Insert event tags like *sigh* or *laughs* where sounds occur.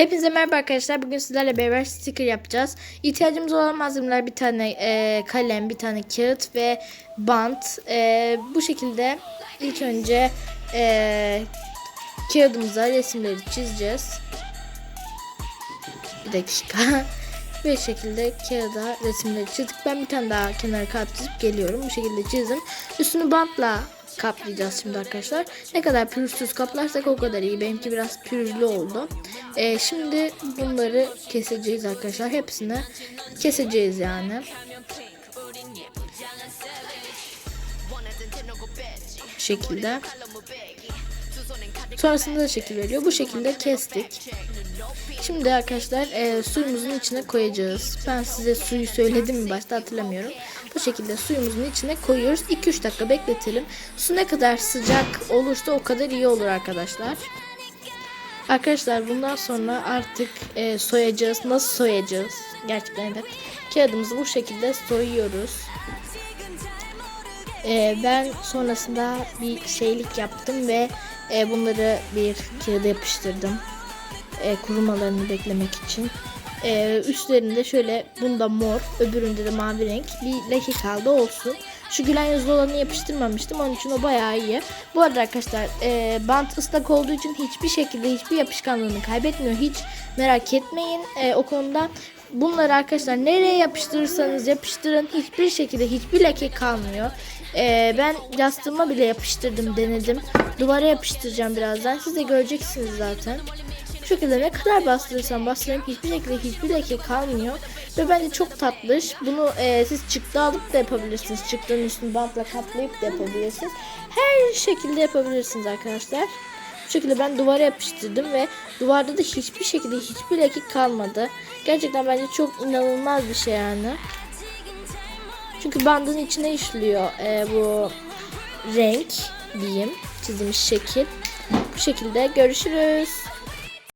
Hepinize merhaba arkadaşlar. Bugün sizlerle beraber sticker yapacağız. İhtiyacımız olan malzemeler bir tane e, kalem, bir tane kağıt ve bant. E, bu şekilde ilk önce e, kağıdımıza resimleri çizeceğiz. Bir dakika. *laughs* Bir şekilde kağıda resimleri çizdik. Ben bir tane daha kenara kağıt çizip geliyorum. Bu şekilde çizdim. Üstünü bantla kaplayacağız şimdi arkadaşlar. Ne kadar pürüzsüz kaplarsak o kadar iyi. Benimki biraz pürüzlü oldu. Ee, şimdi bunları keseceğiz arkadaşlar. Hepsini keseceğiz yani. Bu şekilde. Sonrasında da şekil veriyor. Bu şekilde kestik. Şimdi arkadaşlar e, suyumuzun içine koyacağız. Ben size suyu söyledim mi başta hatırlamıyorum. Bu şekilde suyumuzun içine koyuyoruz. 2-3 dakika bekletelim. Su ne kadar sıcak olursa o kadar iyi olur arkadaşlar. Arkadaşlar bundan sonra artık e, soyacağız. Nasıl soyacağız? Gerçekten evet. Kağıdımızı bu şekilde soyuyoruz. E, ben sonrasında bir şeylik yaptım ve e, bunları bir kağıda yapıştırdım e, kurumalarını beklemek için. E, üstlerinde şöyle bunda mor, öbüründe de mavi renk bir leke kaldı olsun. Şu gülen yüzlü olanı yapıştırmamıştım. Onun için o bayağı iyi. Bu arada arkadaşlar e, bant ıslak olduğu için hiçbir şekilde hiçbir yapışkanlığını kaybetmiyor. Hiç merak etmeyin e, o konuda. Bunları arkadaşlar nereye yapıştırırsanız yapıştırın. Hiçbir şekilde hiçbir leke kalmıyor. E, ben yastığıma bile yapıştırdım denedim. Duvara yapıştıracağım birazdan. Siz de göreceksiniz zaten. Şekilde ne kadar bastırırsam bastırayım hiçbir şekilde hiçbir leke kalmıyor. Ve bence çok tatlış. Bunu e, siz çıktı alıp da yapabilirsiniz. Çıktığın üstünü bantla kaplayıp da yapabilirsiniz. Her şekilde yapabilirsiniz arkadaşlar. Bu şekilde ben duvara yapıştırdım ve duvarda da hiçbir şekilde hiçbir leke kalmadı. Gerçekten bence çok inanılmaz bir şey yani. Çünkü bandın içine işliyor e, bu renk diyeyim çizilmiş şekil. Bu şekilde görüşürüz.